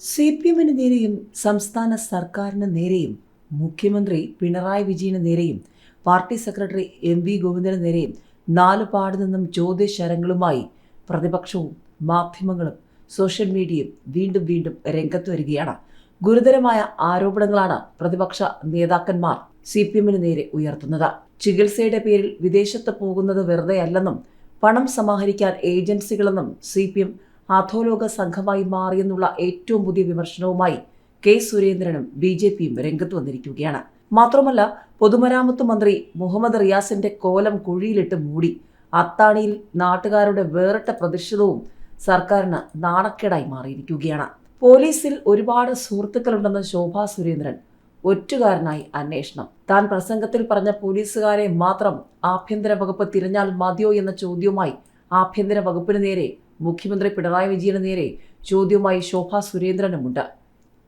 C P എമ്മിന് നേരെയും സംസ്ഥാന സർക്കാരിന് നേരെയും മുഖ്യമന്ത്രി പിണറായി വിജയന് നേരെയും പാർട്ടി സെക്രട്ടറി എം വി ഗോവിന്ദന് നേരെയും നാലു പാട് നിന്നും ചോദ്യശരങ്ങളുമായി പ്രതിപക്ഷവും മാധ്യമങ്ങളും സോഷ്യൽ മീഡിയയും വീണ്ടും വീണ്ടും രംഗത്ത് വരികയാണ്. ഗുരുതരമായ ആരോപണങ്ങളാണ് പ്രതിപക്ഷ നേതാക്കന്മാർ സി പി എമ്മിന് നേരെ ഉയർത്തുന്നത്. ചികിത്സയുടെ പേരിൽ വിദേശത്ത് പോകുന്നത് വെറുതെയല്ലെന്നും പണം സമാഹരിക്കാൻ ഏജൻസികളെന്നും സി പി എം അധോലോക സംഘമായി മാറിയെന്നുള്ള ഏറ്റവും പുതിയ വിമർശനവുമായി കെ സുരേന്ദ്രനും ബി ജെ പിയും രംഗത്ത് വന്നിരിക്കുകയാണ്. മാത്രമല്ല പൊതുമരാമത്ത് മന്ത്രി മുഹമ്മദ് റിയാസിന്റെ കോലം കുഴിയിലിട്ട് മൂടി അത്താണിയിൽ നാട്ടുകാരുടെ വേറിട്ട പ്രതിഷേധവും സർക്കാരിന് നാണക്കേടായി മാറിയിരിക്കുകയാണ്. പോലീസിൽ ഒരുപാട് സുഹൃത്തുക്കളുണ്ടെന്ന് ശോഭാ സുരേന്ദ്രൻ ഒറ്റുകാരനായി അന്വേഷണം. താൻ പ്രസംഗത്തിൽ പറഞ്ഞ പോലീസുകാരെ മാത്രം ആഭ്യന്തര വകുപ്പ് തിരഞ്ഞാൽ മതിയോ എന്ന ചോദ്യവുമായി ആഭ്യന്തര വകുപ്പിന് നേരെ മുഖ്യമന്ത്രി പിണറായി വിജയന് നേരെ ചോദ്യവുമായി ശോഭാ സുരേന്ദ്രനുമുണ്ട്.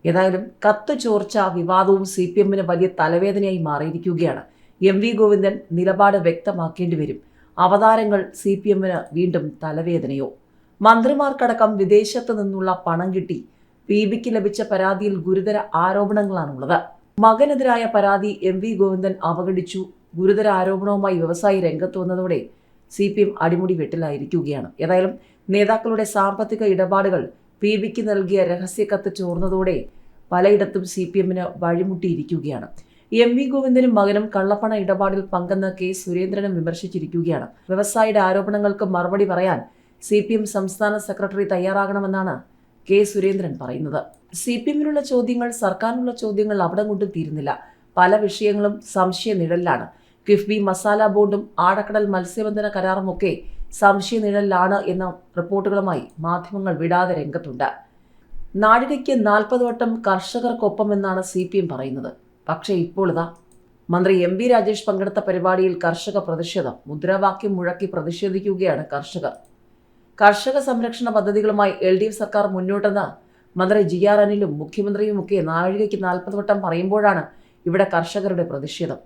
ഏതായാലും കത്ത് ചോർച്ച വിവാദവും സി പി എമ്മിന് വലിയ തലവേദനയായി മാറിയിരിക്കുകയാണ്. എം വി ഗോവിന്ദൻ നിലപാട് വ്യക്തമാക്കേണ്ടി വരും. അവതാരങ്ങൾ സി പി എമ്മിന് വീണ്ടും തലവേദനയോ? മന്ത്രിമാർക്കടക്കം വിദേശത്ത് നിന്നുള്ള പണം കിട്ടി. പി ബിക്ക് ലഭിച്ച പരാതിയിൽ ഗുരുതര ആരോപണങ്ങളാണുള്ളത്. മകനെതിരായ പരാതി എം വി ഗോവിന്ദൻ അവഗണിച്ചു. ഗുരുതര ആരോപണവുമായി വ്യവസായി രംഗത്ത് വന്നതോടെ സി പി എം അടിമുടി വെട്ടിലായിരിക്കുകയാണ്. ഏതായാലും നേതാക്കളുടെ സാമ്പത്തിക ഇടപാടുകൾ പി ബിക്ക് നൽകിയ രഹസ്യക്കത്ത് ചോർന്നതോടെ പലയിടത്തും സി പി എമ്മിന് വഴിമുട്ടിയിരിക്കുകയാണ്. എം വി ഗോവിന്ദനും മകനും കള്ളപ്പണ ഇടപാടിൽ പങ്കെന്ന് കെ സുരേന്ദ്രനും വിമർശിച്ചിരിക്കുകയാണ്. വ്യവസായിയുടെ ആരോപണങ്ങൾക്ക് മറുപടി പറയാൻ സി പി എം സംസ്ഥാന സെക്രട്ടറി തയ്യാറാകണമെന്നാണ് കെ സുരേന്ദ്രൻ പറയുന്നത്. സി പി എമ്മിനുള്ള ചോദ്യങ്ങൾ സർക്കാരിനുള്ള ചോദ്യങ്ങൾ അവിടെ കൊണ്ടും തീരുന്നില്ല. പല വിഷയങ്ങളും സംശയ നിഴലിലാണ്. കിഫ്ബി മസാല ബോർഡും ആഴക്കടൽ മത്സ്യബന്ധന കരാറുമൊക്കെ സംശയ നിഴലിലാണ് എന്ന റിപ്പോർട്ടുകളുമായി മാധ്യമങ്ങൾ വിടാതെ രംഗത്തുണ്ട്. നാഴികയ്ക്ക് നാൽപ്പത് വട്ടം കർഷകർക്കൊപ്പം എന്നാണ് സി പി എം പറയുന്നത്. പക്ഷേ ഇപ്പോൾ ഇതാ മന്ത്രി എം ബി രാജേഷ് പങ്കെടുത്ത പരിപാടിയിൽ കർഷക പ്രതിഷേധം മുദ്രാവാക്യം മുഴക്കി പ്രതിഷേധിക്കുകയാണ് കർഷകർ. കർഷക സംരക്ഷണ പദ്ധതികളുമായി എൽ ഡി എഫ് സർക്കാർ മുന്നോട്ടെന്ന് മന്ത്രി ജി ആർ അനിലും മുഖ്യമന്ത്രിയുമൊക്കെ നാഴികയ്ക്ക് നാൽപ്പത് വട്ടം പറയുമ്പോഴാണ് ഇവിടെ കർഷകരുടെ പ്രതിഷേധം.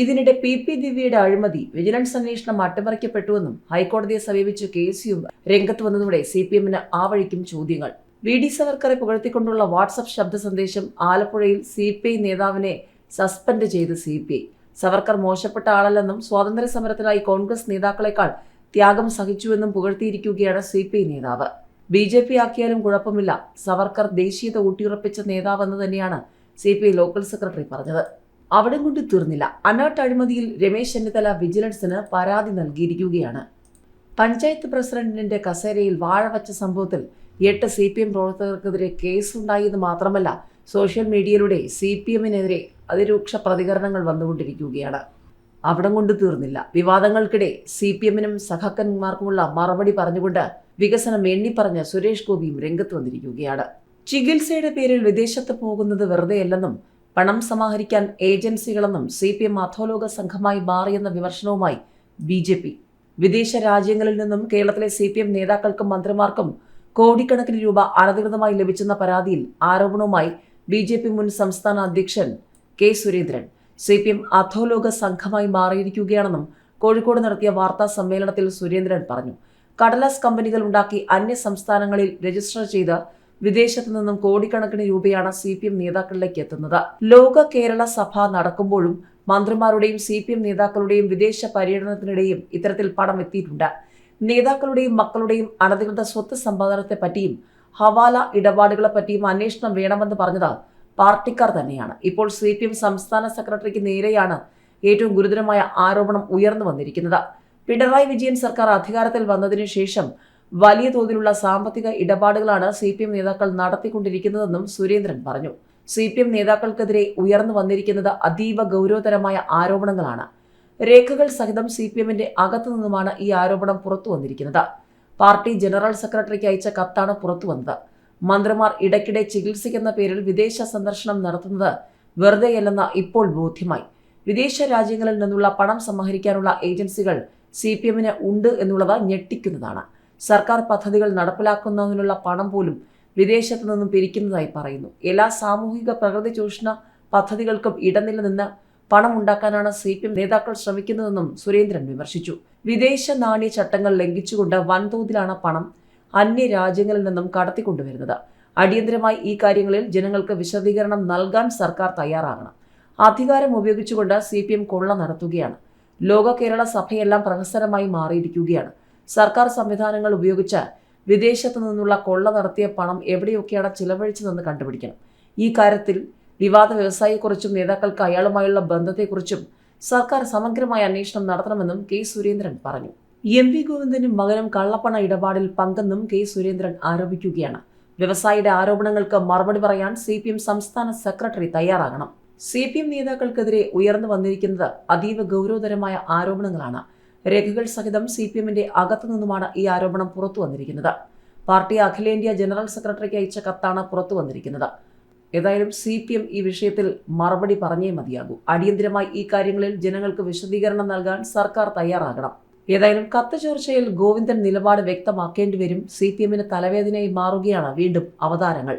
ഇതിനിടെ പി പി ദിവ്യയുടെ അഴിമതി വിജിലൻസ് അന്വേഷണം അട്ടിമറിക്കപ്പെട്ടുവെന്നും ഹൈക്കോടതിയെ സമീപിച്ച് കേസിയും രംഗത്ത് വന്നതോടെ സി പി എമ്മിന് ആ വഴിക്കും ചോദ്യങ്ങൾ. വി ഡി സവർക്കറെ പുകഴ്ത്തിക്കൊണ്ടുള്ള വാട്സപ്പ് ശബ്ദ സന്ദേശം ആലപ്പുഴയിൽ സി പി ഐ നേതാവിനെ സസ്പെൻഡ് ചെയ്ത് സി പി ഐ. സവർക്കർ മോശപ്പെട്ട ആളല്ലെന്നും സ്വാതന്ത്ര്യ സമരത്തിനായി കോൺഗ്രസ് നേതാക്കളെക്കാൾ ത്യാഗം സഹിച്ചുവെന്നും പുകഴ്ത്തിയിരിക്കുകയാണ് സി പി ഐ നേതാവ്. ബി ജെ പി ആക്കിയാലും കുഴപ്പമില്ല. സവർക്കർ ദേശീയത ഊട്ടിയുറപ്പിച്ച നേതാവെന്ന് തന്നെയാണ് C P I local secretary പറഞ്ഞത്. അവിടെ കൊണ്ട് തീർന്നില്ല. അനാട്ട് അഴിമതിയിൽ രമേശ് ചെന്നിത്തല വിജിലൻസിന് പരാതി നൽകിയിരിക്കുകയാണ്. പഞ്ചായത്ത് പ്രസിഡന്റിന്റെ കസേരയിൽ വാഴ വച്ച സംഭവത്തിൽ എട്ട് സി പി എം പ്രവർത്തകർക്കെതിരെ കേസുണ്ടായത് മാത്രമല്ല സോഷ്യൽ മീഡിയയിലൂടെ സി പി എമ്മിനെതിരെ അതിരൂക്ഷ പ്രതികരണങ്ങൾ വന്നുകൊണ്ടിരിക്കുകയാണ്. അവിടം കൊണ്ട് തീർന്നില്ല. വിവാദങ്ങൾക്കിടെ സി പി എമ്മിനും സഹക്കന്മാർക്കുമുള്ള മറുപടി പറഞ്ഞുകൊണ്ട് വികസനം എണ്ണിപ്പറഞ്ഞ സുരേഷ് ഗോപിയും രംഗത്ത് വന്നിരിക്കുകയാണ്. ചികിത്സയുടെ പേരിൽ വിദേശത്ത് പോകുന്നത് വെറുതെയല്ലെന്നും പണം സമാഹരിക്കാൻ ഏജൻസികളെന്നും സി പി എം അധോലോക സംഘമായി മാറിയെന്ന വിമർശനവുമായി ബി ജെ പി. വിദേശ രാജ്യങ്ങളിൽ നിന്നും കേരളത്തിലെ സി പി എം നേതാക്കൾക്കും മന്ത്രിമാർക്കും കോടിക്കണക്കിന് രൂപ അനധികൃതമായി ലഭിച്ചെന്ന പരാതിയിൽ ആരോപണവുമായി ബി ജെ പി മുൻ സംസ്ഥാന അധ്യക്ഷൻ K Surendran. C P M അധോലോക സംഘമായി മാറിയിരിക്കുകയാണെന്നും കോഴിക്കോട് നടത്തിയ വാർത്താ സമ്മേളനത്തിൽ സുരേന്ദ്രൻ പറഞ്ഞു. കടലാസ് കമ്പനികൾ ഉണ്ടാക്കി അന്യ സംസ്ഥാനങ്ങളിൽ രജിസ്റ്റർ ചെയ്ത് വിദേശത്തു നിന്നും കോടിക്കണക്കിന് രൂപയാണ് സി പി എം നേതാക്കളിലേക്ക് എത്തുന്നത്. ലോക കേരള സഭ നടക്കുമ്പോഴും മന്ത്രിമാരുടെയും സി പി എം നേതാക്കളുടെയും വിദേശ പര്യടനത്തിനിടെയും ഇത്തരത്തിൽ പണം എത്തിയിട്ടുണ്ട്. നേതാക്കളുടെയും മക്കളുടെയും അനധികൃത സ്വത്ത് സമ്പാദനത്തെ പറ്റിയും ഹവാല ഇടപാടുകളെ പറ്റിയും അന്വേഷണം വേണമെന്ന് പറഞ്ഞത് പാർട്ടിക്കാർ തന്നെയാണ്. ഇപ്പോൾ സി പി എം സംസ്ഥാന സെക്രട്ടറിക്ക് നേരെയാണ് ഏറ്റവും ഗുരുതരമായ ആരോപണം ഉയർന്നു വന്നിരിക്കുന്നത്. പിണറായി വിജയൻ സർക്കാർ അധികാരത്തിൽ വന്നതിനു ശേഷം വലിയ തോതിലുള്ള സാമ്പത്തിക ഇടപാടുകളാണ് സി പി എം നേതാക്കൾ നടത്തിക്കൊണ്ടിരിക്കുന്നതെന്നും സുരേന്ദ്രൻ പറഞ്ഞു. സി പി എം നേതാക്കൾക്കെതിരെ ഉയർന്നു വന്നിരിക്കുന്നത് അതീവ ഗൗരവതരമായ ആരോപണങ്ങളാണ്. രേഖകൾ സഹിതം സി പി എമ്മിന്റെ അകത്തു നിന്നുമാണ് ഈ ആരോപണം പുറത്തു വന്നിരിക്കുന്നത്. പാർട്ടി ജനറൽ സെക്രട്ടറിക്ക് അയച്ച കത്താണ് പുറത്തു വന്നത്. മന്ത്രിമാർ ഇടയ്ക്കിടെ ചികിത്സിക്കുന്ന പേരിൽ വിദേശ സന്ദർശനം നടത്തുന്നത് വെറുതെയല്ലെന്ന് ഇപ്പോൾ ബോധ്യമായി. വിദേശ രാജ്യങ്ങളിൽ നിന്നുള്ള പണം സമാഹരിക്കാനുള്ള ഏജൻസികൾ സി പി എമ്മിന് ഉണ്ട് എന്നുള്ളത് ഞെട്ടിക്കുന്നതാണ്. സർക്കാർ പദ്ധതികൾ നടപ്പിലാക്കുന്നതിനുള്ള പണം പോലും വിദേശത്തു നിന്നും പിരിക്കുന്നതായി പറയുന്നു. എല്ലാ സാമൂഹിക പ്രകൃതി ചൂഷണ പദ്ധതികൾക്കും ഇടനില നിന്ന് പണം ഉണ്ടാക്കാനാണ് സി പി എം നേതാക്കൾ ശ്രമിക്കുന്നതെന്നും സുരേന്ദ്രൻ വിമർശിച്ചു. വിദേശ നാണ്യ ചട്ടങ്ങൾ ലംഘിച്ചുകൊണ്ട് വൻതോതിലാണ് പണം അന്യ രാജ്യങ്ങളിൽ നിന്നും കടത്തിക്കൊണ്ടുവരുന്നത്. അടിയന്തരമായി ഈ കാര്യങ്ങളിൽ ജനങ്ങൾക്ക് വിശദീകരണം നൽകാൻ സർക്കാർ തയ്യാറാകണം. അധികാരം ഉപയോഗിച്ചുകൊണ്ട് സി പി എം കൊള്ള നടത്തുകയാണ്. ലോക കേരള സഭയെല്ലാം പ്രഹസനമായി മാറിയിരിക്കുകയാണ്. സർക്കാർ സംവിധാനങ്ങൾ ഉപയോഗിച്ച് വിദേശത്തു നിന്നുള്ള കൊള്ള നടത്തിയ പണം എവിടെയൊക്കെയാണ് ചിലവഴിച്ചതെന്ന് കണ്ടുപിടിക്കണം. ഈ കാര്യത്തിൽ വിവാദ വ്യവസായിയെക്കുറിച്ചും നേതാക്കൾക്ക് അയാളുമായുള്ള ബന്ധത്തെക്കുറിച്ചും സർക്കാർ സമഗ്രമായ അന്വേഷണം നടത്തണമെന്നും കെ സുരേന്ദ്രൻ പറഞ്ഞു. എം വി ഗോവിന്ദനും മകനും കള്ളപ്പണ ഇടപാടിൽ പങ്കെന്നും കെ സുരേന്ദ്രൻ ആരോപിക്കുകയാണ്. വ്യവസായിയുടെ ആരോപണങ്ങൾക്ക് മറുപടി പറയാൻ സി പി എം സംസ്ഥാന സെക്രട്ടറി തയ്യാറാകണം. സി പി എം നേതാക്കൾക്കെതിരെ ഉയർന്നു വന്നിരിക്കുന്നത് അതീവ ഗൗരവതരമായ ആരോപണങ്ങളാണ്. രേഖകൾ സഹിതം സി പി എമ്മിന്റെ അകത്തു നിന്നുമാണ് ഈ ആരോപണം പുറത്തു വന്നിരിക്കുന്നത്. പാർട്ടി അഖിലേന്ത്യാ ജനറൽ സെക്രട്ടറിക്ക് അയച്ച കത്താണ് പുറത്തു വന്നിരിക്കുന്നത്. ഏതായാലും സി പി എം ഈ വിഷയത്തിൽ മറുപടി പറഞ്ഞേ മതിയാകൂ. അടിയന്തിരമായി ഈ കാര്യങ്ങളിൽ ജനങ്ങൾക്ക് വിശദീകരണം നൽകാൻ സർക്കാർ തയ്യാറാകണം. ഏതായാലും കത്ത് ചർച്ചയിൽ ഗോവിന്ദൻ നിലപാട് വ്യക്തമാക്കേണ്ടി വരും. സി പി എമ്മിന് തലവേദനയായി മാറുകയാണ് വീണ്ടും അവതാരങ്ങൾ.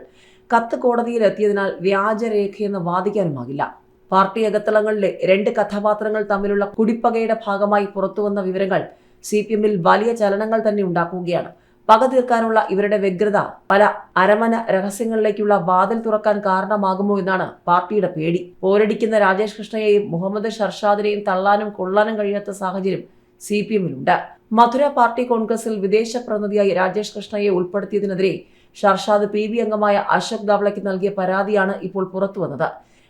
കത്ത് കോടതിയിൽ എത്തിയതിനാൽ വ്യാജരേഖയെന്ന് വാദിക്കാനുമാകില്ല. പാർട്ടി അകത്തളങ്ങളിലെ രണ്ട് കഥാപാത്രങ്ങൾ തമ്മിലുള്ള കുടിപ്പകയുടെ ഭാഗമായി പുറത്തുവന്ന വിവരങ്ങൾ സി പി എമ്മിൽ വലിയ ചലനങ്ങൾ തന്നെ ഉണ്ടാക്കുകയാണ്. പക തീർക്കാനുള്ള ഇവരുടെ വ്യഗ്രത പല അരമന രഹസ്യങ്ങളിലേക്കുള്ള വാതിൽ തുറക്കാൻ കാരണമാകുമോ എന്നാണ് പാർട്ടിയുടെ പേടി. പോരടിക്കുന്ന രാജേഷ് കൃഷ്ണയെയും മുഹമ്മദ് ഷർഷാദിനെയും തള്ളാനും കൊള്ളാനും കഴിയാത്ത സാഹചര്യം സി പി എമ്മിലുണ്ട് മധുര പാർട്ടി കോൺഗ്രസിൽ വിദേശ പ്രതിനിധിയായി രാജേഷ് കൃഷ്ണയെ ഉൾപ്പെടുത്തിയതിനെതിരെ ഷർഷാദ് പി ബി അംഗമായ അശോക് ദാവളയ്ക്ക് നൽകിയ പരാതിയാണ് ഇപ്പോൾ പുറത്തുവന്നത്.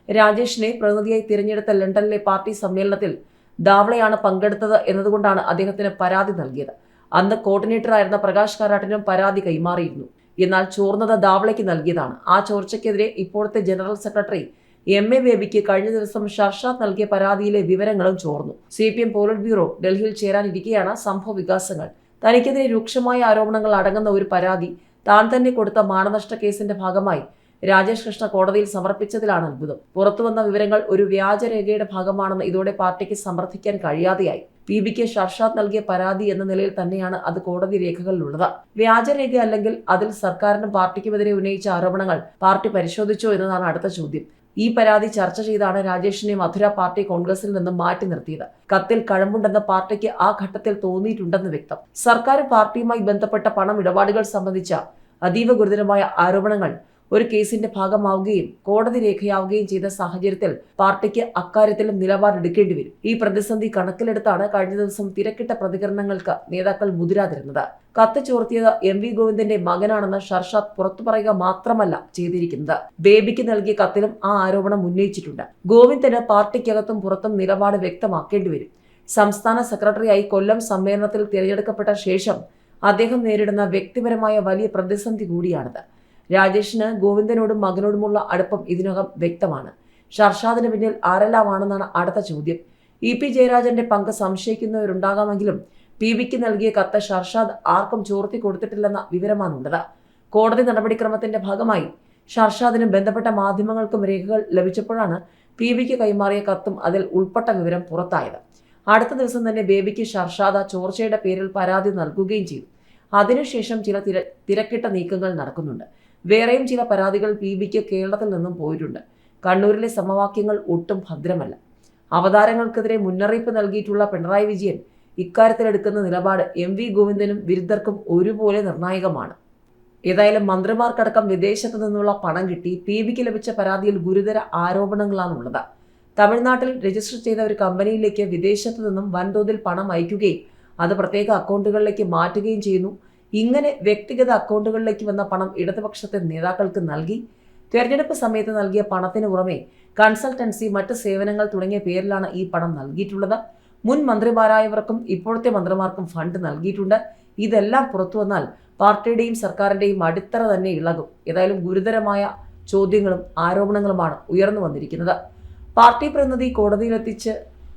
രാജേഷിനെ പ്രതിനിധിയായി തിരഞ്ഞെടുത്ത ലണ്ടനിലെ പാർട്ടി സമ്മേളനത്തിൽ ദാവളയാണ് പങ്കെടുത്തത് എന്നതുകൊണ്ടാണ് അദ്ദേഹത്തിന് പരാതി നൽകിയത്. അന്ന് കോർഡിനേറ്ററായിരുന്ന പ്രകാശ് കാരാട്ടിനും പരാതി കൈമാറിയിരുന്നു. എന്നാൽ ചോർന്നത് ദാവളയ്ക്ക് നൽകിയതാണ്. ആ ചോർച്ചയ്ക്കെതിരെ ഇപ്പോഴത്തെ ജനറൽ സെക്രട്ടറി എം എ ബേബിക്ക് കഴിഞ്ഞ ദിവസം ഷർഷാദ് നൽകിയ പരാതിയിലെ വിവരങ്ങളും ചോർന്നു. C P M polit bureau ഡൽഹിയിൽ ചേരാനിരിക്കെയാണ് സംഭവ വികാസങ്ങൾ. തനിക്കെതിരെ രൂക്ഷമായ ആരോപണങ്ങൾ അടങ്ങുന്ന ഒരു പരാതി താൻ തന്നെ കൊടുത്ത മാനനഷ്ട കേസിന്റെ ഭാഗമായി രാജേഷ് കൃഷ്ണ കോടതിയിൽ സമർപ്പിച്ചതിലാണ് അത്ഭുതം. പുറത്തുവന്ന വിവരങ്ങൾ ഒരു വ്യാജരേഖയുടെ ഭാഗമാണെന്ന് ഇതോടെ പാർട്ടിക്ക് സമർത്ഥിക്കാൻ കഴിയാതെയായി. പി ബിക്ക് ഷർഷാദ് നൽകിയ പരാതി എന്ന നിലയിൽ തന്നെയാണ് അത് കോടതി രേഖകളിലുള്ളത്. വ്യാജരേഖ അല്ലെങ്കിൽ അതിൽ സർക്കാരിനും പാർട്ടിക്കുമെതിരെ ഉന്നയിച്ച ആരോപണങ്ങൾ പാർട്ടി പരിശോധിച്ചോ എന്നതാണ് അടുത്ത ചോദ്യം. ഈ പരാതി ചർച്ച ചെയ്താണ് രാജേഷിനെ മധുര പാർട്ടി കോൺഗ്രസിൽ നിന്നും മാറ്റി നിർത്തിയത്. കത്തിൽ കഴമ്പുണ്ടെന്ന് പാർട്ടിക്ക് ആ ഘട്ടത്തിൽ തോന്നിയിട്ടുണ്ടെന്ന് വ്യക്തം. സർക്കാരും പാർട്ടിയുമായി ബന്ധപ്പെട്ട പണം ഇടപാടുകൾ സംബന്ധിച്ച അതീവ ഗുരുതരമായ ആരോപണങ്ങൾ ഒരു കേസിന്റെ ഭാഗമാവുകയും കോടതി രേഖയാവുകയും ചെയ്ത സാഹചര്യത്തിൽ പാർട്ടിക്ക് അക്കാര്യത്തിലും നിലപാടെടുക്കേണ്ടി വരും. ഈ പ്രതിസന്ധി കണക്കിലെടുത്താണ് കഴിഞ്ഞ ദിവസം തിരക്കിട്ട പ്രതികരണങ്ങൾക്ക് നേതാക്കൾ മുതിരാതിരുന്നത്. കത്ത് ചോർത്തിയത് എം വി ഗോവിന്ദന്റെ മകനാണെന്ന് ഷർഷാദ് പുറത്തു പറയുക മാത്രമല്ല ചെയ്തിരിക്കുന്നത്. ബേബിക്ക് നൽകിയ കത്തിലും ആ ആരോപണം ഉന്നയിച്ചിട്ടുണ്ട്. ഗോവിന്ദന് പാർട്ടിക്കകത്തും പുറത്തും നിലപാട് വ്യക്തമാക്കേണ്ടി വരും. സംസ്ഥാന സെക്രട്ടറിയായി കൊല്ലം സമ്മേളനത്തിൽ തിരഞ്ഞെടുക്കപ്പെട്ട ശേഷം അദ്ദേഹം നേരിടുന്ന വ്യക്തിപരമായ വലിയ പ്രതിസന്ധി കൂടിയാണിത്. രാജേഷിന് ഗോവിന്ദനോടും മകനോടുമുള്ള അടുപ്പം ഇതിനകം വ്യക്തമാണ്. ഷർഷാദിന് പിന്നിൽ ആരെല്ലാമാണെന്നാണ് അടുത്ത ചോദ്യം. ഇ പി ജയരാജന്റെ പങ്ക് സംശയിക്കുന്നവരുണ്ടാകാമെങ്കിലും പി വിക്ക് നൽകിയ കത്ത് ഷർഷാദ് ആർക്കും ചോർത്തി കൊടുത്തിട്ടില്ലെന്ന വിവരമാണുള്ളത്. കോടതി നടപടിക്രമത്തിന്റെ ഭാഗമായി ഷർഷാദിനും ബന്ധപ്പെട്ട മാധ്യമങ്ങൾക്കും രേഖകൾ ലഭിച്ചപ്പോഴാണ് പി വിക്ക് കൈമാറിയ കത്തും അതിൽ ഉൾപ്പെട്ട വിവരം പുറത്തായത്. അടുത്ത ദിവസം തന്നെ ബേബിക്ക് ഷർഷാദ ചോർച്ചയുടെ പേരിൽ പരാതി നൽകുകയും ചെയ്തു. അതിനുശേഷം ചില തിര തിരക്കിട്ട നീക്കങ്ങൾ നടക്കുന്നുണ്ട്. വേറെയും ചില പരാതികൾ പി ബിക്ക് കേരളത്തിൽ നിന്നും പോയിട്ടുണ്ട്. കണ്ണൂരിലെ സമവാക്യങ്ങൾ ഒട്ടും ഭദ്രമല്ല. അവതാരങ്ങൾക്കെതിരെ മുന്നറിയിപ്പ് നൽകിയിട്ടുള്ള പിണറായി വിജയൻ ഇക്കാര്യത്തിലെടുക്കുന്ന നിലപാട് എം വി ഗോവിന്ദനും വിരുദ്ധർക്കും ഒരുപോലെ നിർണായകമാണ്. ഏതായാലും മന്ത്രിമാർക്കടക്കം വിദേശത്തു നിന്നുള്ള പണം കിട്ടി. പി ബിക്ക് ലഭിച്ച പരാതിയിൽ ഗുരുതര ആരോപണങ്ങളാണുള്ളത്. തമിഴ്നാട്ടിൽ രജിസ്റ്റർ ചെയ്ത ഒരു കമ്പനിയിലേക്ക് വിദേശത്തു നിന്നും വൻതോതിൽ പണം അയക്കുകയും അത് പ്രത്യേക അക്കൗണ്ടുകളിലേക്ക് മാറ്റുകയും ചെയ്യുന്നു. ഇങ്ങനെ വ്യക്തിഗത അക്കൗണ്ടുകളിലേക്ക് വന്ന പണം ഇടതുപക്ഷത്തെ നേതാക്കൾക്ക് നൽകി തെരഞ്ഞെടുപ്പ് സമയത്ത് നൽകിയ പണത്തിന് പുറമെ കൺസൾട്ടൻസി മറ്റ് സേവനങ്ങൾ തുടങ്ങിയ പേരിലാണ് ഈ പണം നൽകിയിട്ടുള്ളത്. മുൻ മന്ത്രിമാരായവർക്കും ഇപ്പോഴത്തെ മന്ത്രിമാർക്കും ഫണ്ട് നൽകിയിട്ടുണ്ട്. ഇതെല്ലാം പുറത്തു വന്നാൽ പാർട്ടിയുടെയും സർക്കാരിന്റെയും അടിത്തറ തന്നെ ഇളകും. ഏതായാലും ഗുരുതരമായ ചോദ്യങ്ങളും ആരോപണങ്ങളുമാണ് ഉയർന്നു വന്നിരിക്കുന്നത്. പാർട്ടി പ്രതിനിധി കോടതിയിലെത്തിച്ച്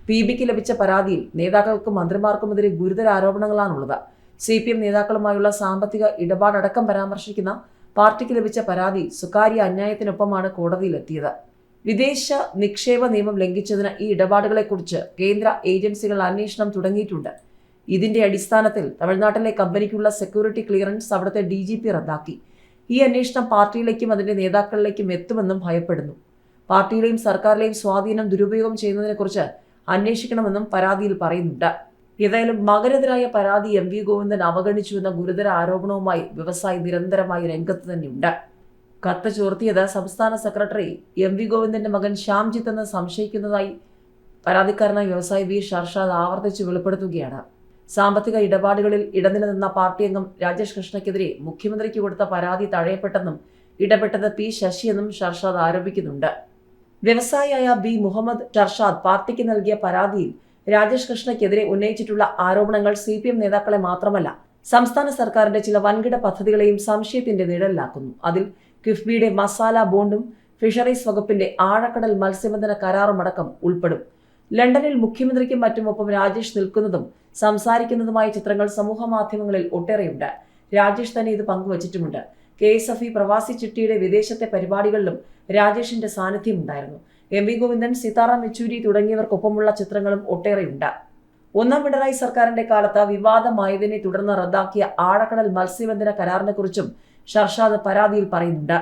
പി ബിക്ക് ലഭിച്ച പരാതിയിൽ നേതാക്കൾക്കും മന്ത്രിമാർക്കുമെതിരെ ഗുരുതര ആരോപണങ്ങളാണുള്ളത്. സി പി എം നേതാക്കളുമായുള്ള സാമ്പത്തിക ഇടപാടടക്കം പരാമർശിക്കുന്ന പാർട്ടിക്ക് ലഭിച്ച പരാതി സ്വകാര്യ അന്യായത്തിനൊപ്പമാണ് കോടതിയിലെത്തിയത്. വിദേശ നിക്ഷേപ നിയമം ലംഘിച്ചതിന് ഈ ഇടപാടുകളെക്കുറിച്ച് കേന്ദ്ര ഏജൻസികൾ അന്വേഷണം തുടങ്ങിയിട്ടുണ്ട്. ഇതിന്റെ അടിസ്ഥാനത്തിൽ തമിഴ്നാട്ടിലെ കമ്പനിക്കുള്ള സെക്യൂരിറ്റി ക്ലിയറൻസ് അവിടുത്തെ ഡി ജി പി റദ്ദാക്കി. ഈ അന്വേഷണം പാർട്ടിയിലേക്കും അതിന്റെ നേതാക്കളിലേക്കും എത്തുമെന്നും ഭയപ്പെടുന്നു. പാർട്ടിയുടെയും സർക്കാരിലെയും സ്വാധീനം ദുരുപയോഗം ചെയ്യുന്നതിനെക്കുറിച്ച് അന്വേഷിക്കണമെന്നും പരാതിയിൽ പറയുന്നുണ്ട്. ഏതായാലും മകനെതിരായ പരാതി എം വി ഗോവിന്ദൻ അവഗണിച്ചുവെന്ന ഗുരുതര ആരോപണവുമായി വ്യവസായി നിരന്തരമായി രംഗത്ത് തന്നെയുണ്ട്. കത്ത് ചോർത്തിയത് സംസ്ഥാന സെക്രട്ടറി എം വി ഗോവിന്ദന്റെ മകൻ ശ്യാംജിത്ത് എന്ന് സംശയിക്കുന്നതായി പരാതിക്കാരനായ വ്യവസായി വി ഷർഷാദ് ആവർത്തിച്ച് വെളിപ്പെടുത്തുകയാണ്. സാമ്പത്തിക ഇടപാടുകളിൽ ഇടനിലനിന്ന പാർട്ടി അംഗം രാജേഷ് കൃഷ്ണയ്ക്കെതിരെ മുഖ്യമന്ത്രിക്ക് കൊടുത്ത പരാതി തഴയപ്പെട്ടെന്നും ഇടപെട്ടത് പി എന്നും ഷർഷാദ് ആരോപിക്കുന്നുണ്ട്. വ്യവസായിയായ ബി മുഹമ്മദ് ഷർഷാദ് പാർട്ടിക്ക് നൽകിയ പരാതിയിൽ രാജേഷ് കൃഷ്ണയ്ക്കെതിരെ ഉന്നയിച്ചിട്ടുള്ള ആരോപണങ്ങൾ സി പി എം നേതാക്കളെ മാത്രമല്ല സംസ്ഥാന സർക്കാരിന്റെ ചില വൻകിട പദ്ധതികളെയും സംശയത്തിന്റെ നിഴലിലാക്കുന്നു. അതിൽ കിഫ്ബിയുടെ മസാല ബോണ്ടും ഫിഷറീസ് വകുപ്പിന്റെ ആഴക്കടൽ മത്സ്യബന്ധന കരാറുമടക്കം ഉൾപ്പെടും. ലണ്ടനിൽ മുഖ്യമന്ത്രിക്കും മറ്റുമൊപ്പം രാജേഷ് നിൽക്കുന്നതും സംസാരിക്കുന്നതുമായ ചിത്രങ്ങൾ സമൂഹ മാധ്യമങ്ങളിൽ ഒട്ടേറെയുണ്ട്. രാജേഷ് തന്നെ ഇത് പങ്കുവച്ചിട്ടുമുണ്ട്. കെ എസ് എഫ് ഇ പ്രവാസി ചിട്ടിയുടെ വിദേശത്തെ പരിപാടികളിലും രാജേഷിന്റെ സാന്നിധ്യമുണ്ടായിരുന്നു എം വി ഗോവിന്ദൻ സീതാറാം യെച്ചൂരി തുടങ്ങിയവർക്കൊപ്പമുള്ള ചിത്രങ്ങളും ഒട്ടേറെയുണ്ട്. ഒന്നാം പിണറായി സർക്കാരിന്റെ കാലത്ത് വിവാദമായതിനെ തുടർന്ന് റദ്ദാക്കിയ ആഴക്കടൽ മത്സ്യബന്ധന കരാറിനെക്കുറിച്ചും ഷർഷാദ് പരാതിയിൽ പറയുന്നുണ്ട്.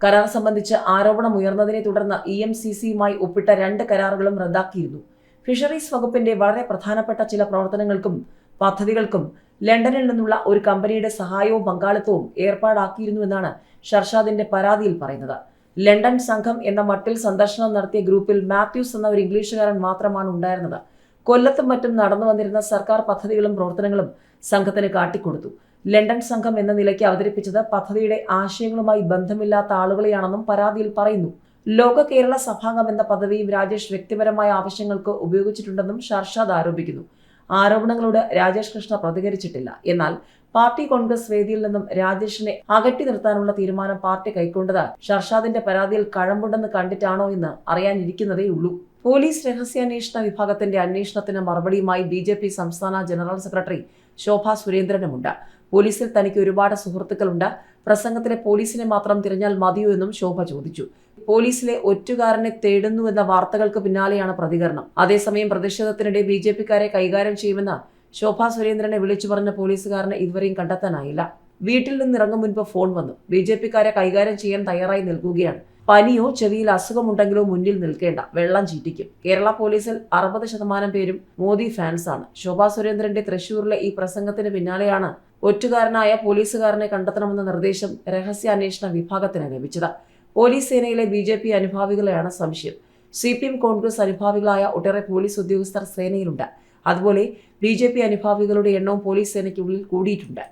കരാർ സംബന്ധിച്ച് ആരോപണം ഉയർന്നതിനെ തുടർന്ന് ഇ എം സി സിയുമായി ഒപ്പിട്ട രണ്ട് കരാറുകളും റദ്ദാക്കിയിരുന്നു. ഫിഷറീസ് വകുപ്പിന്റെ വളരെ പ്രധാനപ്പെട്ട ചില പ്രവർത്തനങ്ങൾക്കും പദ്ധതികൾക്കും ലണ്ടനിൽ നിന്നുള്ള ഒരു കമ്പനിയുടെ സഹായവും പങ്കാളിത്തവും ഏർപ്പാടാക്കിയിരുന്നുവെന്നാണ് ഷർഷാദിന്റെ പരാതിയിൽ പറയുന്നത്. ലണ്ടൻ സംഘം എന്ന മട്ടിൽ സന്ദർശനം നടത്തിയ ഗ്രൂപ്പിൽ മാത്യൂസ് എന്ന ഒരു ഇംഗ്ലീഷുകാരൻ മാത്രമാണ് ഉണ്ടായിരുന്നത്. കൊല്ലത്തും മറ്റും നടന്നു വന്നിരുന്ന സർക്കാർ പദ്ധതികളും പ്രവർത്തനങ്ങളും സംഘത്തിന് കാട്ടിക്കൊടുത്തു. ലണ്ടൻ സംഘം എന്ന നിലയ്ക്ക് അവതരിപ്പിച്ചത് പദ്ധതിയുടെ ആശയങ്ങളുമായി ബന്ധമില്ലാത്ത ആളുകളെയാണെന്നും പരാതിയിൽ പറയുന്നു. ലോക കേരള സഭാംഗം എന്ന പദവിയും രാജേഷ് വ്യക്തിപരമായ ആവശ്യങ്ങൾക്ക് ഉപയോഗിച്ചിട്ടുണ്ടെന്നും ഷർഷാദ് ആരോപിക്കുന്നു. ആരോപണങ്ങളോട് രാജേഷ് കൃഷ്ണ പ്രതികരിച്ചിട്ടില്ല. എന്നാൽ പാർട്ടി കോൺഗ്രസ് വേദിയിൽ നിന്നും രാജേഷിനെ അകറ്റി നിർത്താനുള്ള തീരുമാനം പാർട്ടി കൈക്കൊണ്ടത്. ഷർഷാദിന്റെ പരാതിയിൽ കഴമ്പുണ്ടെന്ന് കണ്ടിട്ടാണോ എന്ന് അറിയാനിരിക്കുന്നതേ ഉള്ളൂ. പോലീസ് രഹസ്യാന്വേഷണ വിഭാഗത്തിന്റെ അന്വേഷണത്തിന് മറുപടിയുമായി ബി ജെ പി സംസ്ഥാന ജനറൽ സെക്രട്ടറി ശോഭ സുരേന്ദ്രനുമുണ്ട്. പോലീസിൽ തനിക്ക് ഒരുപാട് സുഹൃത്തുക്കളുണ്ട്. പ്രസംഗത്തിലെ പോലീസിനെ മാത്രം തിരഞ്ഞാൽ മതിയോ എന്നും ശോഭ ചോദിച്ചു. പോലീസിലെ ഒറ്റുകാരനെ തേടുന്നുവെന്ന വാർത്തകൾക്ക് പിന്നാലെയാണ് പ്രതികരണം. അതേസമയം പ്രതിഷേധത്തിനിടെ ബി ജെ പിക്കാരെ കൈകാര്യം ചെയ്യുമെന്ന് ശോഭ സുരേന്ദ്രനെ വിളിച്ചു പറഞ്ഞ പോലീസുകാരനെ ഇതുവരെയും കണ്ടെത്താനായില്ല. വീട്ടിൽ നിന്ന് നിന്നിറങ്ങും മുൻപ് ഫോൺ വന്നു. ബി ജെ പിക്കാരെ കൈകാര്യം ചെയ്യാൻ തയ്യാറായി നിൽക്കുകയാണ്. പനിയോ ചെവിയിൽ അസുഖമുണ്ടെങ്കിലോ മുന്നിൽ നിൽക്കേണ്ട. വെള്ളം ചീറ്റിക്കും. കേരള പോലീസിൽ അറുപത് ശതമാനം പേരും മോദി ഫാൻസാണ്. ശോഭാ സുരേന്ദ്രന്റെ തൃശൂരിലെ ഈ പ്രസംഗത്തിന് പിന്നാലെയാണ് ഒറ്റുകാരനായ പോലീസുകാരനെ കണ്ടെത്തണമെന്ന നിർദ്ദേശം രഹസ്യാന്വേഷണ വിഭാഗത്തിന് ലഭിച്ചത്. പോലീസ് സേനയിലെ ബി ജെ പി അനുഭാവികളെയാണ് സംശയം. സി പി എം കോൺഗ്രസ് അനുഭാവികളായ ഒട്ടേറെ പോലീസ് ഉദ്യോഗസ്ഥർ സേനയിലുണ്ട്. അതുപോലെ ബി ജെ പി അനുഭാവികളുടെ എണ്ണവും പോലീസ് സേനയ്ക്കുള്ളിൽ കൂടിയിട്ടുണ്ട്.